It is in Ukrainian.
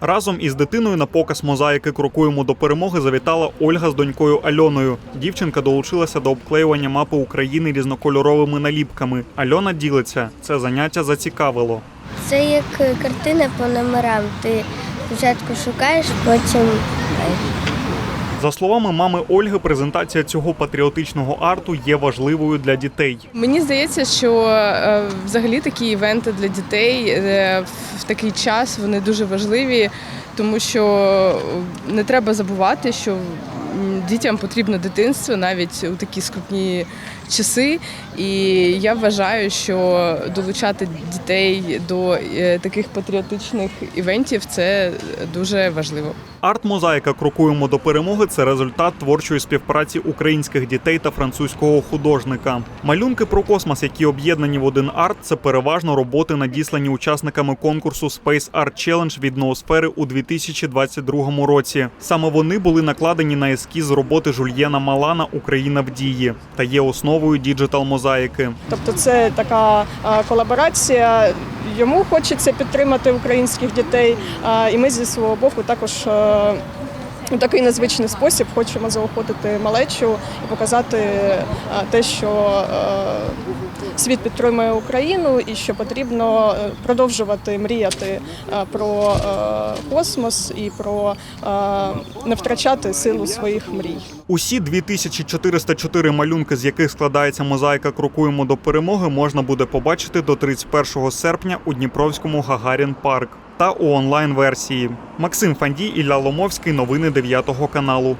Разом із дитиною на показ мозаїки Крокуємо до перемоги завітала Ольга з донькою Альоною. Дівчинка долучилася до обклеювання мапи України різнокольоровими наліпками. Альона ділиться, це заняття зацікавило. Це як картина по номерам. Ти спочатку шукаєш, потім За словами мами Ольги, презентація цього патріотичного арту є важливою для дітей. Мені здається, що е, взагалі такі івенти для дітей е, в такий час вони дуже важливі, тому що не треба забувати, що дітям потрібно дитинство навіть у такі скрутні часи. І я вважаю, що долучати дітей до е, таких патріотичних івентів це дуже важливо. Арт-мозаїка Крокуємо до перемоги це результат творчої співпраці українських дітей та французького художника. Малюнки про космос, які об'єднані в один арт, це переважно роботи, надіслані учасниками конкурсу Space Art Challenge від ноосфери у 2022 році. Саме вони були накладені на ескіз роботи Жульєна Малана Україна в дії та є основою діджитал мозаїки. Тобто це така колаборація. Йому хочеться підтримати українських дітей, і ми зі свого боку також е, у такий незвичний спосіб хочемо заохотити малечу і показати е, те, що е, світ підтримує Україну і що потрібно е, продовжувати мріяти е, про е, космос і про не втрачати силу своїх мрій. Усі 2404 малюнки, з яких складається мозаїка Крокуємо до перемоги, можна буде побачити до 31 серпня у Дніпровському Гагарін Парк та у онлайн версії. Максим Фандій Ілля Ломовський. Новини 9 каналу.